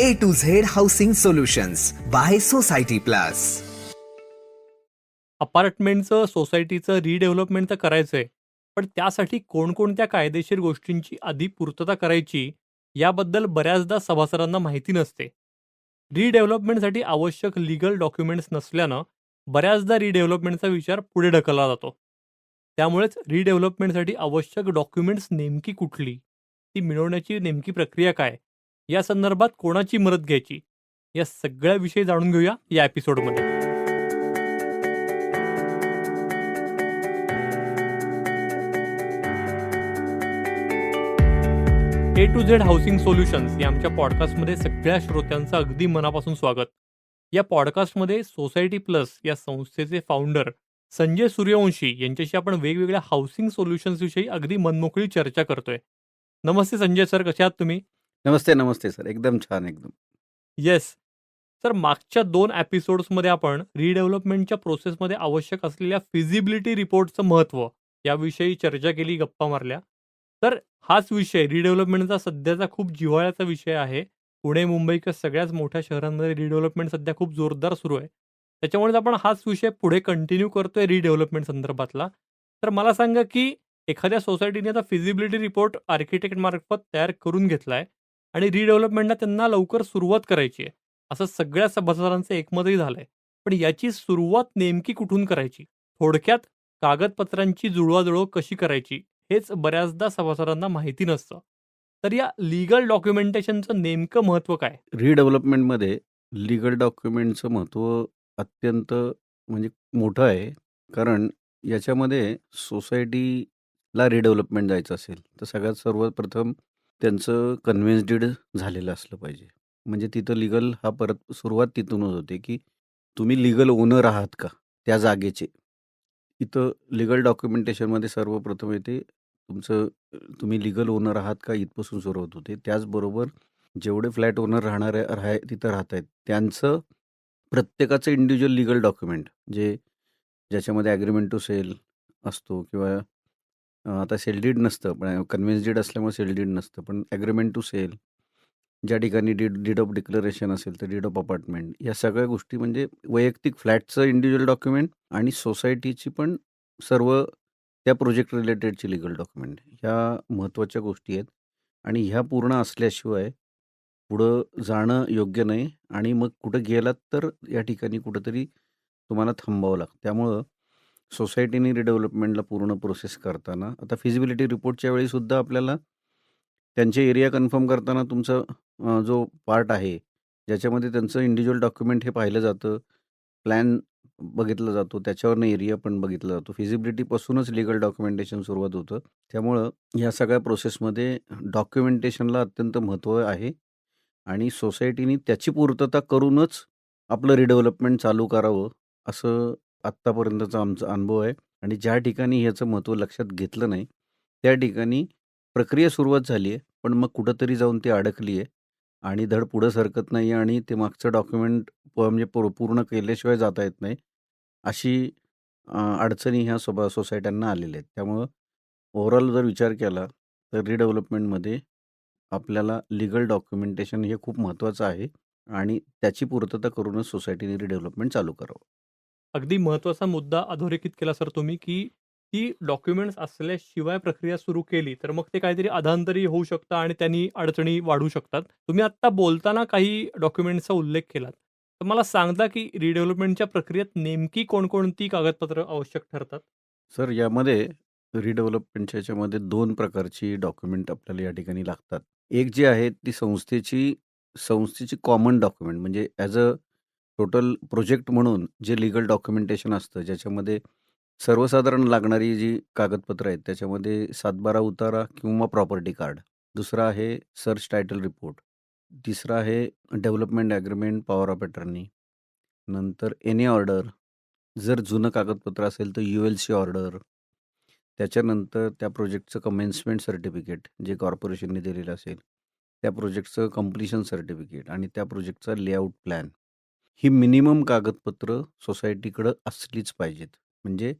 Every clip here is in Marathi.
A to Z housing solutions by society plus अपार्टमेंटचं सोसायटीचं रिडेव्हलपमेंट तर करायचं आहे पण त्यासाठी कोणकोणत्या कायदेशीर गोष्टींची आधी पूर्तता करायची याबद्दल बऱ्याचदा सभासदांना माहिती नसते. रिडेव्हलपमेंटसाठी आवश्यक लिगल डॉक्युमेंट्स नसल्यानं बऱ्याचदा रिडेव्हलपमेंटचा विचार पुढे ढकलला जातो. त्यामुळेच रिडेव्हलपमेंटसाठी आवश्यक डॉक्युमेंट्स नेमकी कुठली ती मिळवण्याची नेमकी प्रक्रिया काय या संदर्भात कोणाची मदत घ्यायची? या सगळ्याविषयी जाणून घेऊया या एपिसोडमध्ये A to Z housing solutions या आमच्या पॉडकास्टमध्ये सगळ्या श्रोत्यांचं अगदी मनापासून स्वागत. या पॉडकास्टमध्ये सोसायटी प्लस या संस्थेचे फाउंडर संजय सूर्यवंशी यांच्याशी आपण वेगवेगळ्या हाऊसिंग सोल्युशन्स विषयी अगदी मनमोकळी चर्चा करतोय. नमस्ते संजय सर कसे आहात तुम्ही? नमस्ते नमस्ते सर. एकदम छान एकदम. येस. सर मागच्या दोन एपिसोड्समध्ये आपण रिडेव्हलपमेंटच्या प्रोसेसमध्ये आवश्यक असलेल्या फिजिबिलिटी रिपोर्टचं महत्त्व याविषयी चर्चा केली गप्पा मारल्या. तर हाच विषय रिडेव्हलपमेंटचा सध्याचा खूप जिव्हाळ्याचा विषय आहे. पुणे मुंबई किंवा सगळ्याच मोठ्या शहरांमध्ये रिडेव्हलपमेंट सध्या खूप जोरदार सुरू आहे. त्याच्यामुळेच आपण हाच विषय पुढे कंटिन्यू करतोय रिडेव्हलपमेंट संदर्भातला. तर मला सांगा की एखाद्या सोसायटीने आता फिजिबिलिटी रिपोर्ट आर्किटेक्ट मार्फत तयार करून घेतलाय. आणि रिडेव्हलपमेंटला त्यांना लवकर सुरुवात करायची आहे. असं सगळ्या सभासदांचं एकमतही झालंय. पण याची सुरुवात नेमकी कुठून करायची? थोडक्यात कागदपत्रांची जुळवाजुळव कशी करायची? हेच बऱ्याचदा सभासदांना माहिती नसतं. तर या लिगल डॉक्युमेंटेशनचं नेमकं महत्त्व काय? रिडेव्हलपमेंटमध्ये लिगल डॉक्युमेंटचं महत्त्व अत्यंत म्हणजे मोठं आहे. कारण याच्यामध्ये सोसायटीला रिडेव्हलपमेंट जायचं असेल तर सगळ्यात सर्वप्रथम त्यांचं कन्व्हिन्स डीड झालेलं असलं पाहिजे. म्हणजे तिथं लिगल हा परत सुरुवात तिथूनच होते की तुम्ही लिगल ओनर आहात का त्या जागेचे? इथं लिगल डॉक्युमेंटेशनमध्ये सर्वप्रथम येते तुमचं तुम्ही लिगल ओनर आहात का इथपासून सुरुवात होते. त्याचबरोबर जेवढे फ्लॅट ओनर राहणारे राह तिथं राहत आहेत त्यांचं प्रत्येकाचं इंडिव्हिज्युअल लिगल डॉक्युमेंट जे ज्याच्यामध्ये ॲग्रीमेंट टू सेल असतो किंवा अ, आता सेल डीड नसतं पण कन्व्हिन्स डीड असल्यामुळे सेल डीड नसतं पण ॲग्रीमेंट टू सेल ज्या ठिकाणी डीड डीड ऑफ डिक्लरेशन असेल तर डीड ऑफ अपार्टमेंट या सगळ्या गोष्टी म्हणजे वैयक्तिक फ्लॅटचं इंडिव्हिज्युअल डॉक्युमेंट आणि सोसायटीची पण सर्व त्या प्रोजेक्ट रिलेटेडची लिगल डॉक्युमेंट. ह्या महत्त्वाच्या गोष्टी आहेत आणि ह्या पूर्ण असल्याशिवाय पुढं जाणं योग्य नाही आणि मग कुठं गेलात तर या ठिकाणी कुठंतरी तुम्हाला थांबावं लागतं. त्यामुळं सोसायटीने रिडेव्हलपमेंटला पूर्ण प्रोसेस करताना आता फिजिबिलिटी रिपोर्टच्या वेळीसुद्धा आपल्याला त्यांचे एरिया कन्फर्म करताना तुमचा अ, जो पार्ट आहे ज्याच्यामध्ये त्यांचं इंडिव्हिज्युअल डॉक्युमेंट हे पाहिलं जातं प्लॅन बघितला जातो त्याच्यावरनं एरिया पण बघितला जातो. फिजिबिलिटीपासूनच लिगल डॉक्युमेंटेशन सुरुवात होतं. त्यामुळं या सगळ्या प्रोसेसमध्ये डॉक्युमेंटेशनला अत्यंत महत्त्व आहे आणि सोसायटीनी त्याची पूर्तता करूनच आपलं रिडेव्हलपमेंट चालू करावं असं आत्तापर्यंतचा आमचा अनुभव आहे आणि ज्या ठिकाणी ह्याचं महत्त्व लक्षात घेतलं नाही त्या ठिकाणी प्रक्रिया सुरुवात झाली आहे पण मग कुठंतरी जाऊन ती अडकली आहे आणि धड पुढं सरकत नाही आहे आणि ते मागचं डॉक्युमेंट म्हणजे पूर पूर्ण केल्याशिवाय जाता येत नाही अशी अडचणी ह्या सोबा सोसायट्यांना आलेल्या आहेत. त्यामुळं ओव्हरऑल जर विचार केला तर रिडेव्हलपमेंटमध्ये आपल्याला लिगल डॉक्युमेंटेशन हे खूप महत्त्वाचं आहे आणि त्याची पूर्तता करूनच सोसायटीने रिडेव्हलपमेंट चालू करावं. अगदी महत्त्वाचा मुद्दा अधोरेखित केला सर तुम्ही की ती डॉक्युमेंट्स असल्याशिवाय प्रक्रिया सुरू केली तर मग ते काहीतरी अधांतरी होऊ शकतं आणि त्यांनी अडचणी वाढू शकतात. तुम्ही आत्ता बोलताना काही डॉक्युमेंट्सचा उल्लेख केलात. तर मला सांगता की रिडेव्हलपमेंटच्या प्रक्रियेत नेमकी कोणकोणती कागदपत्र आवश्यक ठरतात? सर यामध्ये रिडेव्हलपमेंटच्या याच्यामध्ये दोन प्रकारची डॉक्युमेंट आपल्याला या ठिकाणी लागतात. एक जी आहे ती संस्थेची संस्थेची कॉमन डॉक्युमेंट म्हणजे ॲज अ टोटल प्रोजेक्ट म्हणून जे लीगल डॉक्युमेंटेशन असतं ज्याच्यामध्ये सर्वसाधारण लागणारी जी कागदपत्रं आहेत त्याच्यामध्ये सातबारा उतारा किंवा प्रॉपर्टी कार्ड. दुसरा आहे सर्च टायटल रिपोर्ट. तिसरा आहे development agreement power of attorney. नंतर एनी ऑर्डर. जर जुनं कागदपत्र असेल तर यू एल सी ऑर्डर. त्याच्यानंतर त्या प्रोजेक्टचं कमेन्समेंट सर्टिफिकेट जे कॉर्पोरेशनने दिलेलं असेल त्या प्रोजेक्टचं कम्प्लिशन सर्टिफिकेट आणि त्या प्रोजेक्टचा लेआउट प्लॅन. ही मिनिमम कागदपत्र सोसायटीकडं असलीच पाहिजेत म्हणजे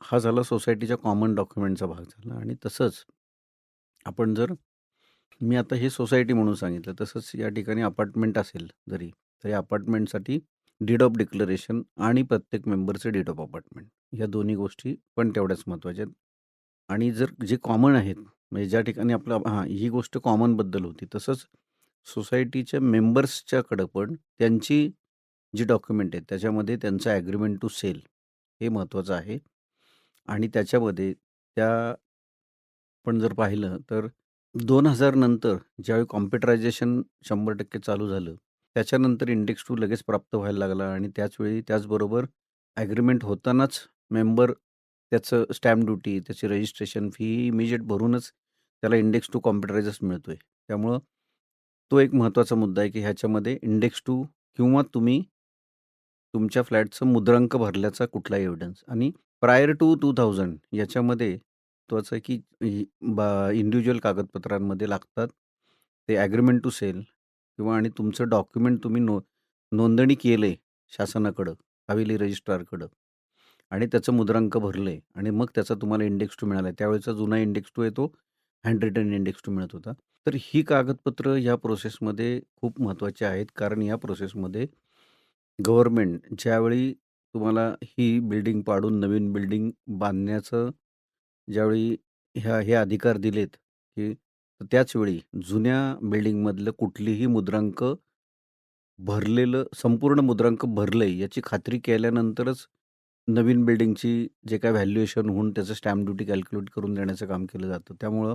हा झाला सोसायटीच्या कॉमन डॉक्युमेंटचा भाग झाला आणि तसंच आपण जर मी आता हे सोसायटी म्हणून सांगितलं. तसंच या ठिकाणी अपार्टमेंट असेल जरी, तरी अपार्टमेंटसाठी डीड ऑफ डिक्लरेशन आणि प्रत्येक मेंबरचे डीड ऑफ अपार्टमेंट ह्या दोन्ही गोष्टी पण तेवढ्याच महत्त्वाच्या आहेत. आणि जर जे कॉमन आहेत, म्हणजे ज्या ठिकाणी आपलं हां, ही गोष्ट कॉमनबद्दल होती. तसंच सोसायटीच्या मेंबर्सच्याकडं पण त्यांची जी डॉक्युमेंट आहेत, त्याच्यामध्ये त्यांचं ॲग्रीमेंट टू सेल हे महत्त्वाचं आहे. आणि त्याच्यामध्ये त्या आपण जर पाहिलं तर 2000 नंतर ज्यावेळी कॉम्प्युटरायझेशन 100% चालू झालं, त्याच्यानंतर इंडेक्स 2 लगेच प्राप्त व्हायला लागला आणि त्याचवेळी त्याचबरोबर ॲग्रीमेंट होतानाच मेंबर त्याचं स्टॅम्प ड्युटी, त्याची रजिस्ट्रेशन फी इमिजिएट भरूनच त्याला इंडेक्स 2 कॉम्प्युटरायझर्स मिळतोय. त्यामुळं तो एक महत्त्वाचा मुद्दा आहे, की ह्याच्यामध्ये इंडेक्स 2 किंवा तुम्ही तुमच्या फ्लॅटचं मुद्रांक भरल्याचा कुठलाही एव्हिडन्स आणि प्रायर टू 2000 याच्यामध्ये महत्त्वाचं आहे, की बा इंडिव्हिज्युअल कागदपत्रांमध्ये लागतात. ते ॲग्रीमेंट टू सेल किंवा आणि तुमचं डॉक्युमेंट तुम्ही नो नोंदणी केलंय शासनाकडं, हवेली रजिस्ट्रारकडं आणि त्याचं मुद्रांक भरलंय आणि मग त्याचा तुम्हाला इंडेक्स 2 आहे त्यावेळेचा जुना इंडेक्स 2 आहे तो हँड रिटन इंडेक्स टू मिळत होता. तर ही कागदपत्रं या प्रोसेसमध्ये खूप महत्त्वाची आहेत. कारण या प्रोसेसमध्ये गव्हर्नमेंट ज्यावेळी तुम्हाला ही बिल्डिंग पाडून नवीन बिल्डिंग बांधण्याचं ज्यावेळी ह्या हे अधिकार दिलेत, की त्याचवेळी जुन्या बिल्डिंगमधलं कुठलीही मुद्रांक भरलेलं संपूर्ण मुद्रांक भरलंय याची खात्री केल्यानंतरच नवीन बिल्डिंगची जे काही व्हॅल्युएशन होऊन त्याचं स्टॅम्प ड्युटी कॅल्क्युलेट करून देण्याचं काम केलं जातं. त्यामुळं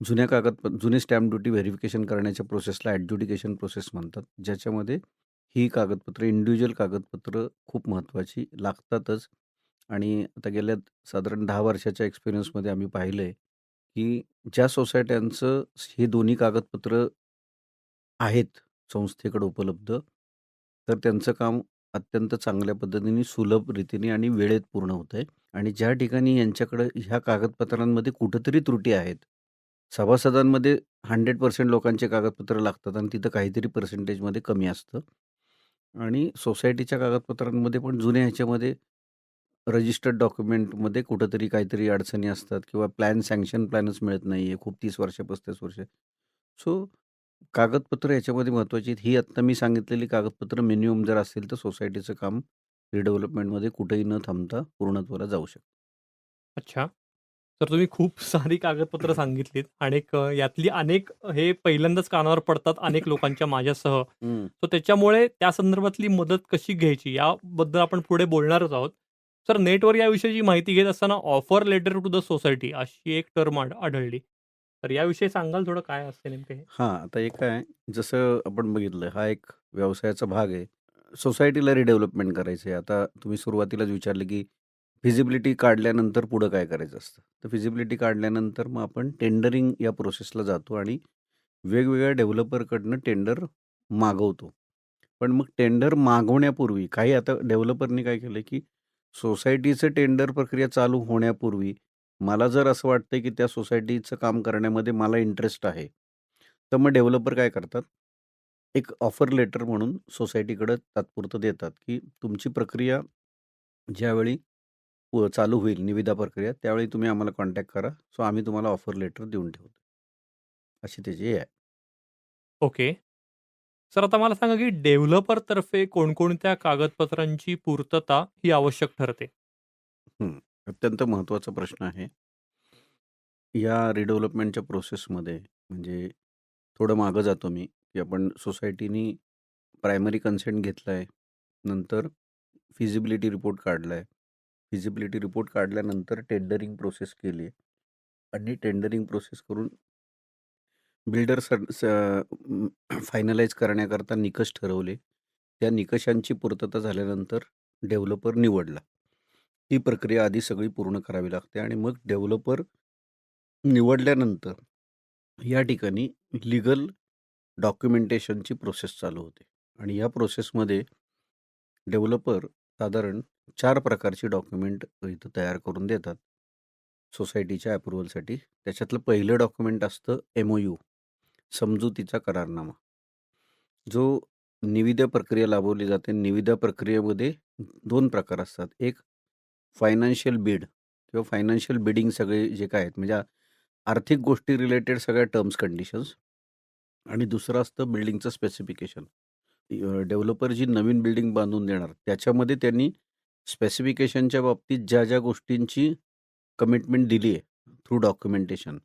जुन्या कागदप जुने स्टॅम्प ड्युटी व्हेरिफिकेशन करण्याच्या प्रोसेसला ॲडज्युडिकेशन प्रोसेस म्हणतात. ज्याच्यामध्ये ही कागदपत्रं इंडिव्हिज्युअल कागदपत्रं खूप महत्त्वाची लागतातच आणि आता गेल्या साधारण 10 वर्षाच्या एक्सपिरियन्समध्ये आम्ही पाहिलंय, की ज्या सोसायट्यांचं हे दोन्ही कागदपत्रं आहेत संस्थेकडं उपलब्ध, तर त्यांचं काम अत्यंत चांगल्या पद्धतीने, सुलभ रीतीने आणि वेळेत पूर्ण होतंय आणि ज्या ठिकाणी यांच्याकडं ह्या कागदपत्रांमध्ये कुठेतरी त्रुटी आहेत. सभासदांमध्ये 100% लोकांचे कागदपत्रं लागतात आणि तिथं काहीतरी पर्सेंटेजमध्ये कमी असतं. आणि सोसायटीच्या कागदपत्रांमध्ये पण जुन्या ह्याच्यामध्ये रजिस्टर्ड डॉक्युमेंटमध्ये कुठेतरी काहीतरी अडचणी असतात किंवा प्लॅन सँक्शन प्लॅनच मिळत नाही आहे खूप 30 वर्ष, 35 वर्ष. सो कागदपत्रं याच्यामध्ये महत्त्वाची आहेत. ही आत्ता मी सांगितलेली कागदपत्रं मिनिमम जर असेल तर सोसायटीचं काम रिडेव्हलपमेंटमध्ये कुठेही न थांबता पूर्णत्वाला जाऊ शकतं. अच्छा. तर तुम्ही खूप सारी कागदपत्रं सांगितलीत आणि एक अ, यातली अनेक हे पहिल्यांदाच कानावर पडतात अनेक लोकांच्या माझ्यासह. सो त्याच्यामुळे त्या संदर्भातली मदत कशी घ्यायची याबद्दल आपण पुढे बोलणारच आहोत. सर नेटवर याविषयीची माहिती घेत असताना offer letter to the society अशी एक टर्म आढ आढळली. तर याविषयी सांगाल थोडं काय असते नेमकं? हां, आता एक काय जसं आपण बघितलं हा एक व्यवसायाचा भाग आहे. सोसायटीला रिडेव्हलपमेंट करायचं आहे. आता तुम्ही सुरुवातीलाच विचारलं, की फिजिबिलिटी काढल्यानंतर पुढं काय करायचं असतं? तर फिजिबिलिटी काढल्यानंतर मग आपण टेंडरिंग या प्रोसेसला जातो आणि वेगवेगळ्या डेव्हलपरकडनं टेंडर मागवतो. पण मग टेंडर मागवण्यापूर्वी काही आता डेव्हलपरनी काय केलं, की सोसायटीचं टेंडर प्रक्रिया चालू होण्यापूर्वी मला जर असं वाटतंय, की त्या सोसायटीचं काम करण्यामध्ये मला इंटरेस्ट आहे. तर मग डेव्हलपर काय करतात, एक ऑफर लेटर म्हणून सोसायटीकडं तात्पुरतं देतात, की तुमची प्रक्रिया ज्यावेळी चालू होईल निविदा प्रक्रिया, त्यावेळी तुम्ही आम्हाला कॉन्टॅक्ट करा. सो आम्ही तुम्हाला ऑफर लेटर देऊन ठेवतो. अशी त्याची हे आहे. ओके. सर आता मला सांगा, की डेव्हलपरतर्फे कोणकोणत्या कागदपत्रांची पूर्तता ही आवश्यक ठरते? हं. अत्यंत महत्त्वाचा प्रश्न आहे. या रिडेव्हलपमेंटच्या प्रोसेसमध्ये म्हणजे थोडं मागं जातो मी, की आपण सोसायटीनी प्रायमरी कन्सेंट घेतलाय. नंतर फिजिबिलिटी रिपोर्ट काढलाय. फिजिबिलिटी रिपोर्ट काढल्यानंतर टेंडरिंग प्रोसेस केली आणि टेंडरिंग प्रोसेस करून बिल्डर स स करण्याकरता निकष ठरवले. त्या निकषांची पूर्तता झाल्यानंतर डेव्हलपर निवडला. ही प्रक्रिया आधी सगळी पूर्ण करावी लागते आणि मग डेव्हलपर निवडल्यानंतर या ठिकाणी लीगल डॉक्युमेंटेशनची प्रोसेस चालू होते. आणि या प्रोसेसमध्ये डेव्हलपर साधारण 4 प्रकारची डॉक्युमेंट इथं तयार करून देतात. सोसायटीच्या अप्रूव्हलसाठी. त्याच्यातलं पहिलं डॉक्युमेंट असतं एम-ओ-यू समजुतीचा करारनामा. जो निविदा प्रक्रिया राबवली जाते. निविदा प्रक्रियेमध्ये 2 प्रकार असतात. एक फायनान्शियल बिड किंवा फायनान्शियल बिडिंग सगळे जे काय आहेत म्हणजे आर्थिक गोष्टी रिलेटेड सगळ्या टर्म्स कंडिशन्स आणि दुसरं असतं बिल्डिंगचं स्पेसिफिकेशन डेव्हलपर जी नवीन बिल्डिंग बांधून देणार त्याच्यामध्ये त्यांनी स्पेसिफिकेशनच्या बाबतीत ज्या ज्या गोष्टींची कमिटमेंट दिली आहे थ्रू डॉक्युमेंटेशन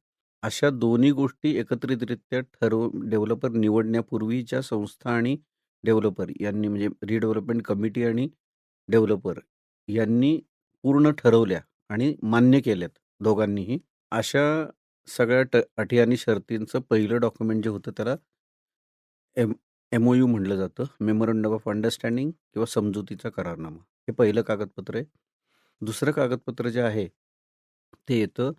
अशा दोन्ही गोष्टी एकत्रितरित्या ठरव डेव्हलपर निवडण्यापूर्वीच्या संस्था आणि डेव्हलपर यांनी म्हणजे रिडेव्हलपमेंट कमिटी आणि डेव्हलपर यांनी पूर्ण ठरवल्या आणि मान्य केल्यात दोघांनीही. अशा सगळ्या ट अटी आणि शर्तींचं पहिलं डॉक्युमेंट जे होतं त्याला एम एम ओ यू म्हटलं जातं मेमोरंडम ऑफ अंडरस्टँडिंग किंवा समजुतीचा करारनामा. हे पहिलं कागदपत्र आहे. दुसरं कागदपत्र जे आहे ते येतं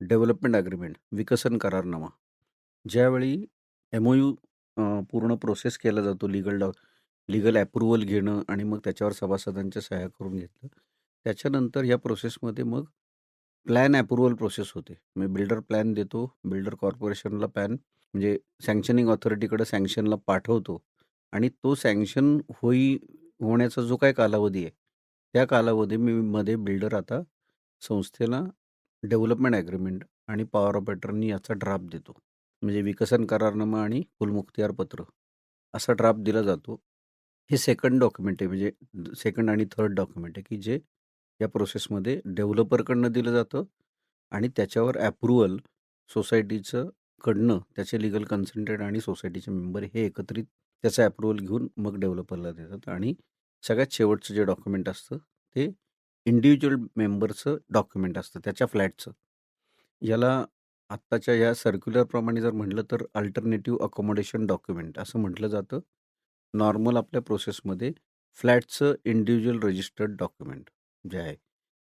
डेव्हलपमेंट ॲग्रीमेंट विकसन करारनामा. ज्यावेळी एम ओ यू पूर्ण प्रोसेस केला जातो लिगल डॉ लिगल ॲप्रुव्हल घेणं आणि मग त्याच्यावर सभासदांच्या सह्या करून घेतलं त्याच्यानंतर या प्रोसेसमध्ये मग प्लॅन ॲप्रुव्हल प्रोसेस होते. म्हणजे बिल्डर प्लॅन देतो बिल्डर कॉर्पोरेशनला प्लॅन म्हणजे सँक्शनिंग ऑथॉरिटीकडे सँक्शनला पाठवतो आणि तो सँक्शन होई होण्याचा जो काय कालावधी आहे त्या कालावधी मध्ये बिल्डर आता संस्थेला डेव्हलपमेंट ॲग्रीमेंट आणि पॉवर ऑफ अटर्नी याचा ड्राफ्ट देतो. म्हणजे विकसन करारनामा आणि फुलमुख्तियार पत्र असा ड्राफ्ट दिला जातो. हे सेकंड डॉक्युमेंट आहे म्हणजे सेकंड आणि थर्ड डॉक्युमेंट आहे की जे या प्रोसेसमध्ये डेव्हलपरकडनं दिलं जातं आणि त्याच्यावर ॲप्रुव्हल सोसायटीचं कडनं त्याचे लिगल कन्सन्टेड आणि सोसायटीचे मेंबर हे एकत्रित त्याचा ॲप्रुव्हल घेऊन मग डेव्हलपरला देतात आणि सगळ्यात शेवटचं जे डॉक्युमेंट असतं ते इंडिव्हिज्युअल मेंबरचं डॉक्युमेंट असतं त्याच्या फ्लॅटचं. याला आत्ताच्या या सर्क्युलरप्रमाणे जर म्हटलं तर अल्टरनेटिव्ह अकोमोडेशन डॉक्युमेंट असं म्हटलं जातं. नॉर्मल आपल्या प्रोसेसमध्ये फ्लॅटचं इंडिव्हिज्युअल रजिस्टर्ड डॉक्युमेंट जे आहे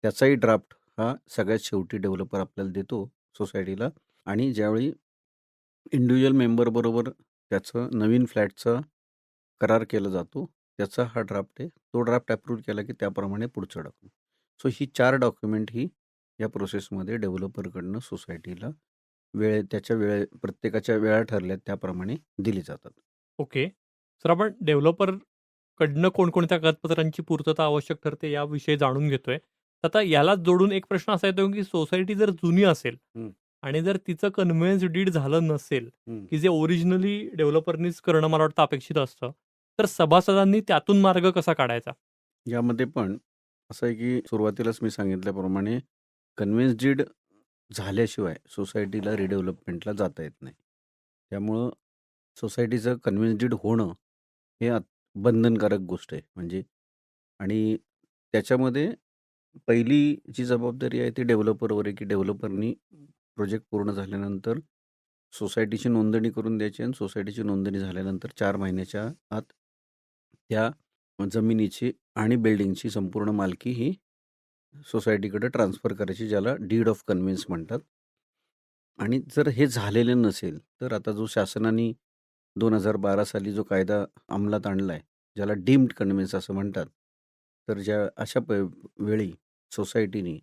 त्याचाही ड्राफ्ट हा सगळ्यात शेवटी डेव्हलपर आपल्याला देतो सोसायटीला आणि ज्यावेळी इंडिव्हिज्युअल मेंबरबरोबर त्याचं नवीन फ्लॅटचा करार केला जातो. त्याचा हा ड्राफ्ट आहे. तो ड्राफ्ट अप्रूव्ह केला की त्याप्रमाणे पुढचं डॉक्युमेंट सो ही चार डॉक्युमेंट ही या प्रोसेसमध्ये डेव्हलपरकडनं सोसायटीला वेळे त्याच्या वेळे प्रत्येकाच्या वेळा ठरल्या त्याप्रमाणे दिली जातात. ओके. सर आपण डेव्हलपर कडनं कोणकोणत्या कागदपत्रांची पूर्तता आवश्यक ठरते याविषयी जाणून घेतोय. आता याला जोडून एक प्रश्न असा येतो की सोसायटी जर जुनी असेल हं. आणि जर तिचं कन्व्हेन्स डीड झालं नसेल. की जे ओरिजिनली डेव्हलपरनीच करणं मला वाटतं अपेक्षित असतं तर सभासदांनी त्यातून मार्ग कसा काढायचा? यामध्ये पण असं आहे की सुरुवातीलाच मी सांगितल्याप्रमाणे कन्व्हेन्स डीड झाल्याशिवाय सोसायटीला रिडेव्हलपमेंटला जाता येत नाही. त्यामुळं सोसायटीचं कन्व्हेन्स डीड होणं हे बंधनकारक गोष्ट आहे. म्हणजे आणि त्याच्यामध्ये पहिली जी जबाबदारी आहे ती डेव्हलपरवर आहे की डेव्हलपरनी प्रोजेक्ट पूर्ण झाल्यानंतर सोसायटीची नोंदणी करून द्यायची आणि सोसायटीची नोंदणी झाल्यानंतर चार महिन्याच्या आत त्या जमिनीची आणि बिल्डिंगची संपूर्ण मालकी ही सोसायटीकडे ट्रान्सफर करायची ज्याला डीड ऑफ कन्व्हिन्स म्हणतात. आणि जर हे झालेलं नसेल तर आता जो शासनाने दोन हजार बारा साली जो कायदा अंमलात आणला आहे ज्याला डीम्ड कन्व्हिन्स असं म्हणतात तर ज्या अशा प वेळी सोसायटीने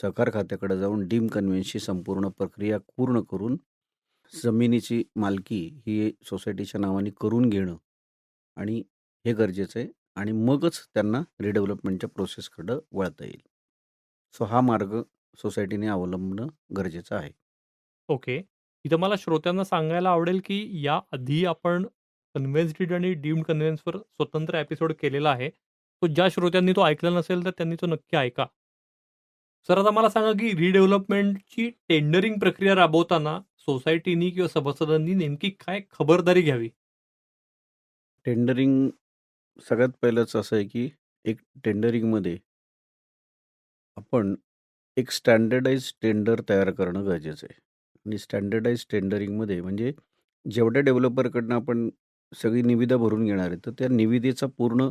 सहकार खात्याकडे जाऊन डीम कन्व्हेन्सची संपूर्ण प्रक्रिया पूर्ण करून जमिनीची मालकी ही सोसायटीच्या नावाने करून घेणं आणि हे गरजेचं आहे आणि मगच त्यांना रिडेव्हलपमेंटच्या प्रोसेसकडं वळता येईल. सो हा मार्ग सोसायटीने अवलंबणं गरजेचं आहे. ओके. इथं मला श्रोत्यांना सांगायला आवडेल की या आधी आपण कन्व्हेन्स डीड आणि डीम्ड कन्व्हेन्सवर स्वतंत्र एपिसोड केलेला आहे. तो ज्या श्रोत्यांनी तो ऐकला नसेल तर त्यांनी तो नक्की ऐका. सर आता मला सांगा की रिडेव्हलपमेंटची टेंडरिंग प्रक्रिया राबवताना सोसायटीनी किंवा सभासदांनी नेमकी काय खबरदारी घ्यावी? टेंडरिंग सगळ्यात पहिलंच असं आहे की एक टेंडरिंगमध्ये आपण एक स्टँडर्डाइज टेंडर तयार करणं गरजेचं आहे. आणि स्टँडर्डाइज टेंडरिंगमध्ये म्हणजे जेवढ्या डेव्हलपरकडनं आपण सगळी निविदा भरून घेणार आहे तर त्या निविदेचा पूर्ण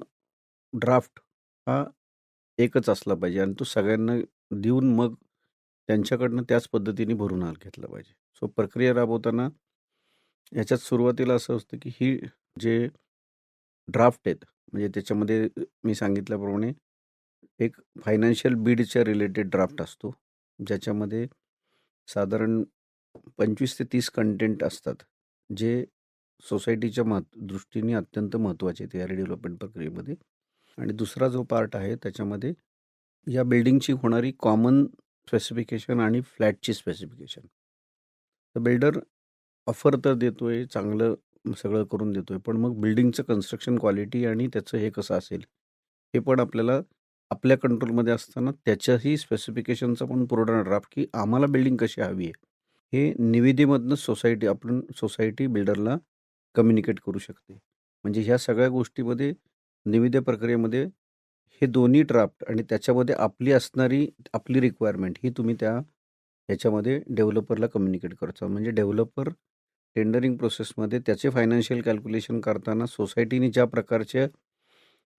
ड्राफ्ट हा एकच असला पाहिजे आणि तो सगळ्यांना देऊन मग त्यांच्याकडनं त्याच पद्धतीने भरून आल घेतला पाहिजे. सो प्रक्रिया राबवताना याच्यात सुरुवातीला असं असतं की ही जे ड्राफ्ट आहेत म्हणजे त्याच्यामध्ये मी सांगितल्याप्रमाणे एक फायनान्शियल बीडच्या रिलेटेड ड्राफ्ट असतो ज्याच्यामध्ये साधारण पंचवीस ते तीस कंटेंट असतात जे सोसायटीच्या महत् दृष्टीने अत्यंत महत्त्वाचे आहेत या रिडेव्हलपमेंट प्रक्रियेमध्ये. आणि दुसरा जो पार्ट आहे त्याच्यामध्ये या बिल्डिंगची होणारी कॉमन स्पेसिफिकेशन आणि फ्लॅटची स्पेसिफिकेशन तर बिल्डर ऑफर तर देतो आहे चांगलं सगळं करून देतो आहे पण मग बिल्डिंगचं कन्स्ट्रक्शन क्वालिटी आणि त्याचं हे कसं असेल, हे पण आपल्याला आपल्या कंट्रोलमध्ये असताना त्याच्याही स्पेसिफिकेशनचा पण पूर्ण ड्राफ्ट, की आम्हाला बिल्डिंग कशी हवी आहे. हे निविदेमधनं सोसायटी आपण सोसायटी बिल्डरला कम्युनिकेट करू शकते. म्हणजे ह्या सगळ्या गोष्टीमध्ये निविदा प्रक्रियेमध्ये हे दोन्ही ड्राफ्ट आणि त्याच्यामध्ये आपली असणारी आपली रिक्वायरमेंट ही तुम्ही त्या ह्याच्यामध्ये डेव्हलपरला कम्युनिकेट करता. म्हणजे डेव्हलपर टेंडरिंग प्रोसेसमध्ये त्याचे फायनान्शियल कॅल्क्युलेशन करताना सोसायटीने ज्या प्रकारचे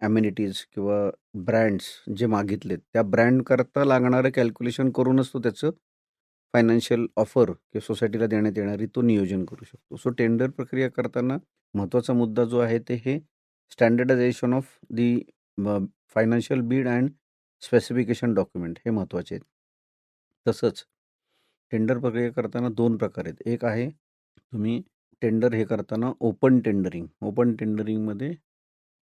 ॲम्युनिटीज किंवा ब्रँड्स जे मागितलेत, त्या ब्रँडकरता लागणारं कॅल्क्युलेशन करूनच तो त्याचं फायनान्शियल ऑफर किंवा सोसायटीला देण्यात येणारी तो नियोजन करू शकतो. सो टेंडर प्रक्रिया करताना महत्त्वाचा मुद्दा जो आहे ते हे standardisation of the financial bid and specification document हे महत्त्वाचे आहेत. तसंच टेंडर प्रक्रिया करताना दोन प्रकार आहेत. एक आहे तुम्ही टेंडर हे करताना ओपन टेंडरिंग. ओपन टेंडरिंगमध्ये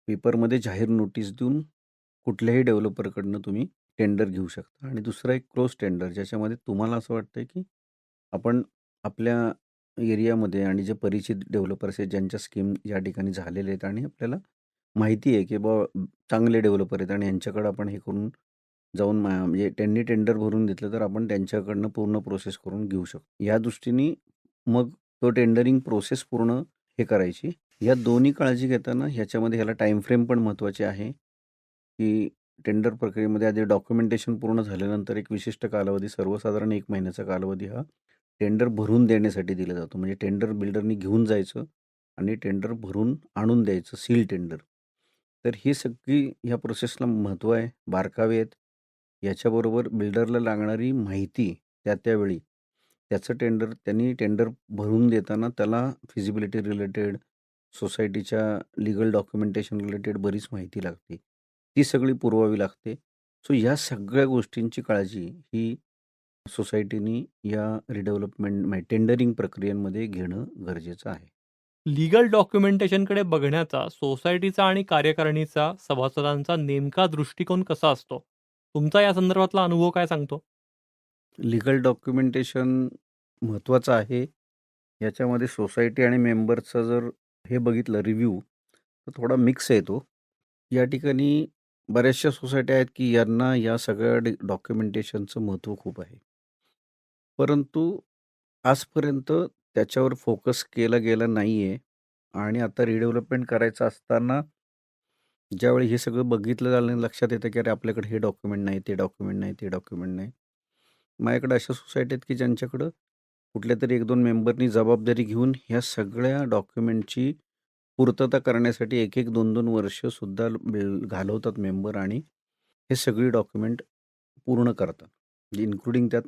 पेपरमध्ये जाहीर नोटीस देऊन कुठल्याही डेव्हलपरकडनं तुम्ही टेंडर घेऊ शकता आणि दुसरा एक क्लोज टेंडर ज्याच्यामध्ये तुम्हाला असं वाटतं आहे की आपण आपल्या एरियामध्ये आणि जे परिचित डेव्हलपर्स आहेत, ज्यांच्या स्कीम या ठिकाणी झालेल्या आहेत आणि आपल्याला माहिती आहे, की बुवा चांगले डेव्हलपर आहेत आणि यांच्याकडं आपण हे करून जाऊन मा म्हणजे त्यांनी टेंडर भरून घेतलं तर आपण त्यांच्याकडनं पूर्ण प्रोसेस करून घेऊ शकतो. या दृष्टीने मग तो टेंडरिंग प्रोसेस पूर्ण हे करायची. या दोन्ही काळजी घेताना ह्याच्यामध्ये ह्याला टाईम फ्रेम पण महत्त्वाचे आहे, की टेंडर प्रक्रियेमध्ये आधी डॉक्युमेंटेशन पूर्ण झाल्यानंतर एक विशिष्ट कालावधी सर्वसाधारण 1 महिन्याचा कालावधी हा टेंडर भरून देण्यासाठी दिला जातो. म्हणजे टेंडर बिल्डरनी घेऊन जायचं आणि टेंडर भरून आणून द्यायचं सील टेंडर. तर ही सगळी ह्या प्रोसेसला महत्त्व आहे, बारकावे आहेत. याच्याबरोबर बिल्डरला लागणारी माहिती त्या त्यावेळी त्याचं टेंडर त्यांनी टेंडर भरून देताना त्याला फिजिबिलिटी रिलेटेड, सोसायटीच्या लीगल डॉक्युमेंटेशन रिलेटेड बरीच माहिती लागते. ती सगळी पुरवावी लागते. सो या सगळ्या गोष्टींची काळजी ही सोसायटीनी या रिडेव्हलपमेंट म्हणजे टेंडरिंग प्रक्रियेमध्ये घेणं गरजेचं आहे. लीगल डॉक्युमेंटेशनकडे बघण्याचा सोसायटीचा आणि कार्यकारिणीचा सभासदांचा नेमका दृष्टिकोन कसा असतो? तुमचा या संदर्भातला अनुभव काय सांगतो? लीगल डॉक्युमेंटेशन महत्त्वाचं आहे. याच्यामध्ये सोसायटी आणि मेंबर्सचं जर हे बघितलं रिव्ह्यू तर थोडा मिक्स आहे तो. या ठिकाणी बऱ्याचशा सोसायट्या आहेत, की यांना या सगळ्या डी डॉक्युमेंटेशनचं महत्त्व खूप आहे. परंतु आजपर्यंत त्याच्यावर फोकस केला गेला नाहीये आणि आता रिडेव्हलपमेंट करायचं असताना ज्यावेळी हे सगळं बघितलं झालं लक्षात येतं, की अरे आपल्याकडे हे डॉक्युमेंट नाही, ते डॉक्युमेंट नाही, ते डॉक्युमेंट नाही. माझ्याकडे अशा सोसायटी आहेत, की ज्यांच्याकडं कुठल्यातरी 1-2 मेंबरनी जबाबदारी घेऊन ह्या सगळ्या डॉक्युमेंटची पूर्तता करण्यासाठी 1-1, 2-2 वर्षसुद्धा घालवतात मेंबर आणि हे सगळी डॉक्युमेंट पूर्ण करतात. म्हणजे इन्क्लुडिंग त्यात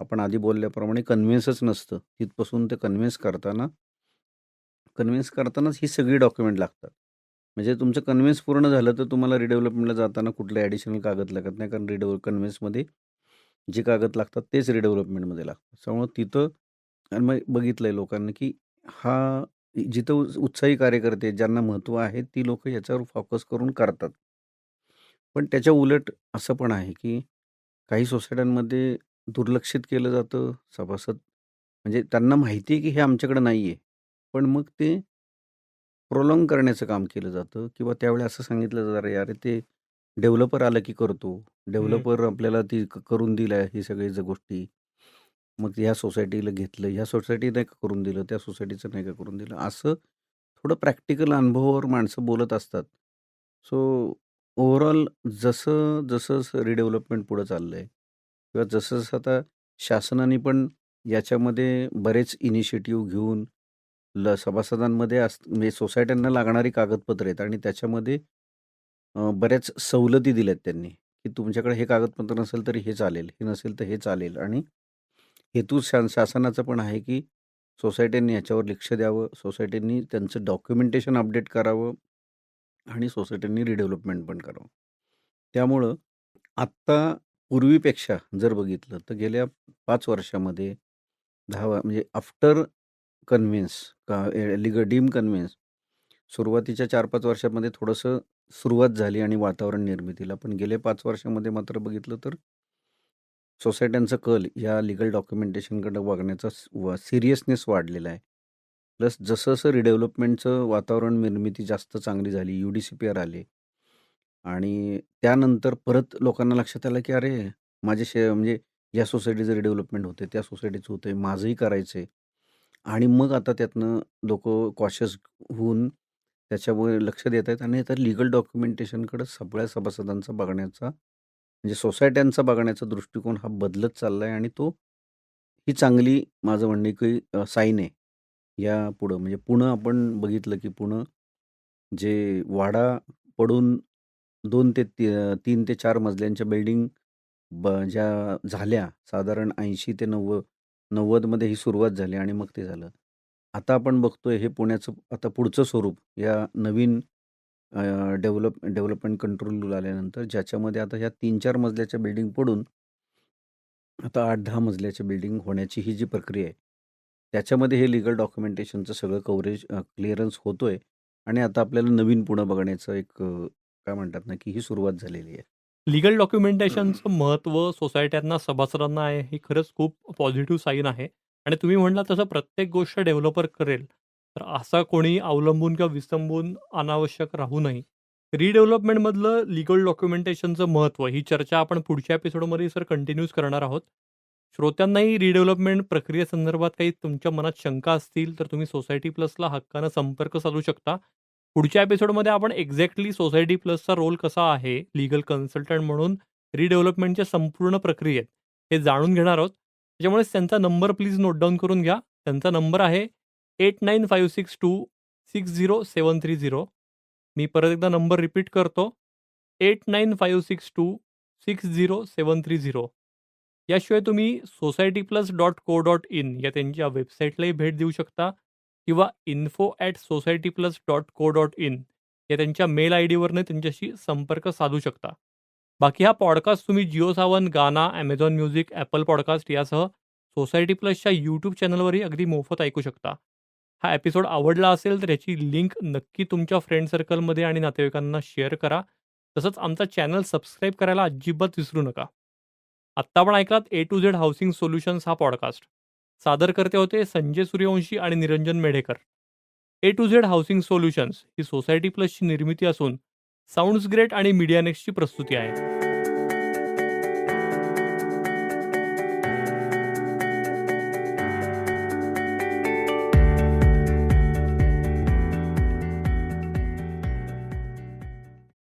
आपण आधी बोलल्याप्रमाणे कन्व्हिन्सच नसतं. तिथपासून ते कन्व्हिन्स करताना कन्व्हिन्स करतानाच ही सगळी डॉक्युमेंट लागतात. म्हणजे तुमचं कन्व्हिन्स पूर्ण झालं तर तुम्हाला रिडेव्हलपमेंटला जाताना कुठले ॲडिशनल कागद लागत नाही. कारण रिडेव्ह कन्व्हिन्समध्ये जे कागद लागतात तेच रिडेव्हलपमेंटमध्ये लागतात. त्यामुळं तिथं आणि मग बघितलं आहे लोकांनी, की हा जिथं उत्साही कार्यकर्ते ज्यांना महत्त्व आहे, ती लोक याच्यावर फोकस करून करतात. पण त्याच्या उलट असं पण आहे, की काही सोसायट्यांमध्ये दुर्लक्षित केलं जातं. सभासद म्हणजे त्यांना माहिती आहे, की हे आमच्याकडे नाहीये. पण मग ते प्रोलॉन्ग करण्याचं काम केलं जातं किंवा त्यावेळी असं सांगितलं जातं, "अरे, अरे ते डेव्हलपर आलं की करतो. हं. डेव्हलपर आपल्याला ती क करून दिल्या ही सगळी ज गोष्टी. मग ह्या सोसायटीला घेतलं, ह्या सोसायटी नाही का करून दिलं, त्या सोसायटीचं नाही का करून दिलं." असं थोडं प्रॅक्टिकल अनुभवावर माणसं बोलत असतात. सो ओव्हरऑल जसं जसं रिडेव्हलपमेंट पुढं चाललंय किंवा जसं-जसं आता शासनाने पण याच्यामध्ये बरेच इनिशिएटिव्ह घेऊन ल सभासदांमध्ये अस म्हणजे सोसायट्यांना लागणारी कागदपत्रं आहेत आणि त्याच्यामध्ये अ, बऱ्याच सवलती दिल्यात त्यांनी, की तुमच्याकडे हे कागदपत्र नसेल तरी हे चालेल, हे नसेल तर हे चालेल आणि हेतू शा शासनाचा पण आहे, की सोसायट्यांनी याच्यावर लक्ष द्यावं, सोसायटींनी त्यांचं डॉक्युमेंटेशन अपडेट करावं आणि सोसायट्यांनी रिडेव्हलपमेंट पण करावं. त्यामुळं आत्ता पूर्वीपेक्षा जर बघितलं तर गेल्या 5 वर्षामध्ये 10 व म्हणजे आफ्टर कन्व्हिन्स का लीगल डीम कन्व्हिन्स सुरुवातीच्या 4-5 वर्षामध्ये थोडंसं सुरुवात झाली आणि वातावरण निर्मितीला. पण गेल्या 5 वर्षामध्ये मात्र बघितलं तर सोसायट्यांचा कल या लीगल डॉक्युमेंटेशनकडे बघण्याचा सिरियसनेस वाढलेला आहे. प्लस जसं-जसं रिडेव्हलपमेंटचं वातावरण निर्मिती जास्त चांगली झाली, यू-डी-सी-पी-आर आले आणि त्यानंतर परत लोकांना लक्षात आलं, की अरे माझे शे म्हणजे या सोसायटीचं रिडेव्हलपमेंट होते त्या सोसायटीचं होतंय, माझंही करायचंय आणि मग आता त्यातनं लोकं कॉशियस होऊन त्याच्यामुळे लक्ष देत आहेत आणि आता लीगल डॉक्युमेंटेशनकडे सगळ्या सभासदांचा बघण्याचा म्हणजे सोसायट्यांचा बघण्याचा दृष्टिकोन हा बदलत चाललाय आणि तो ही चांगली माझं म्हणणं आहे, की अ, साईन आहे. यापुढं म्हणजे पुणं आपण बघितलं, की पुणं जे वाडा पडून 2 ते ती 3 ते 4 मजल्यांच्या बिल्डिंग ब ज्या झाल्या साधारण 80 ते 90 90 मध्ये ही सुरुवात झाली आणि मग ते झालं. आता आपण बघतोय हे पुण्याचं आता पुढचं स्वरूप या नवीन अ, डेव्हलप डेव्हलपमेंट कंट्रोल रूल आल्यानंतर ज्याच्यामध्ये आता ह्या 3-4 मजल्याच्या बिल्डिंग पडून आता 8-10 मजल्याच्या बिल्डिंग होण्याची ही जी प्रक्रिया आहे, त्याच्यामध्ये हे लीगल डॉक्युमेंटेशनचं सगळं कव्हरेज अ, क्लिअरन्स होतोय आणि आता आपल्याला नवीन पुणं बघण्याचं एक अ, काय म्हणतात ना, की ही सुरुवात झालेली आहे. लीगल डॉक्युमेंटेशनचं महत्त्व सोसायट्यांना, सभासदांना आहे, ही खरंच खूप पॉझिटिव्ह साईन आहे आणि तुम्ही म्हणालात तसं प्रत्येक गोष्ट डेव्हलपर करेल, तर असा कोणी अवलंबून किंवा विसंबून अनावश्यक राहू नये. रिडेव्हलपमेंटमधलं लीगल डॉक्युमेंटेशनचं महत्त्व ही चर्चा आपण पुढच्या एपिसोडमध्ये सर कंटिन्यूज करणार आहोत. श्रोत्यांनाही रिडेव्हलपमेंट प्रक्रियेसंदर्भात काही तुमच्या मनात शंका असतील, तर तुम्ही सोसायटी प्लसला हक्कानं संपर्क साधू शकता. पुढच्या एपिसोडमध्ये आपण एक्झॅक्टली सोसायटी प्लसचा रोल कसा आहे, लीगल कन्सल्टंट म्हणून रिडेव्हलपमेंटच्या संपूर्ण प्रक्रियेत, हे जाणून घेणार आहोत. त्याच्यामुळेच त्यांचा नंबर प्लीज नोट डाऊन करून घ्या. त्यांचा नंबर आहे 8956260730 मी परत एकदा नंबर रिपीट करतो 8956260730 याशिवाय तुम्ही society plus dot co dot in या त्यांच्या वेबसाईटलाही भेट देऊ शकता किंवा info at society plus dot co dot in या त्यांच्या मेल आय डीवरने त्यांच्याशी संपर्क साधू शकता. बाकी हा पॉडकास्ट तुम्ही Jio Saavn, Gaana, Amazon music, Apple podcast यासह सोसायटी प्लसच्या यूट्यूब चॅनलवरही अगदी मोफत ऐकू शकता. हा एपिसोड आवडला असेल तर याची लिंक नक्की तुमच्या फ्रेंड सर्कलमध्ये आणि नातेवाईकांना शेअर करा. तसंच आमचा चॅनल सबस्क्राईब करायला अजिबात विसरू नका. आत्ता आपण ऐकलात A to Z housing solutions हा पॉडकास्ट. सादरकर्ते होते संजय सूर्यवंशी आणि Niranjan Medhekar. A to Z housing solutions he society प्लसची निर्मिती असून साऊंड्स ग्रेट आणि मीडिया नेक्स्टची प्रस्तुती आहे.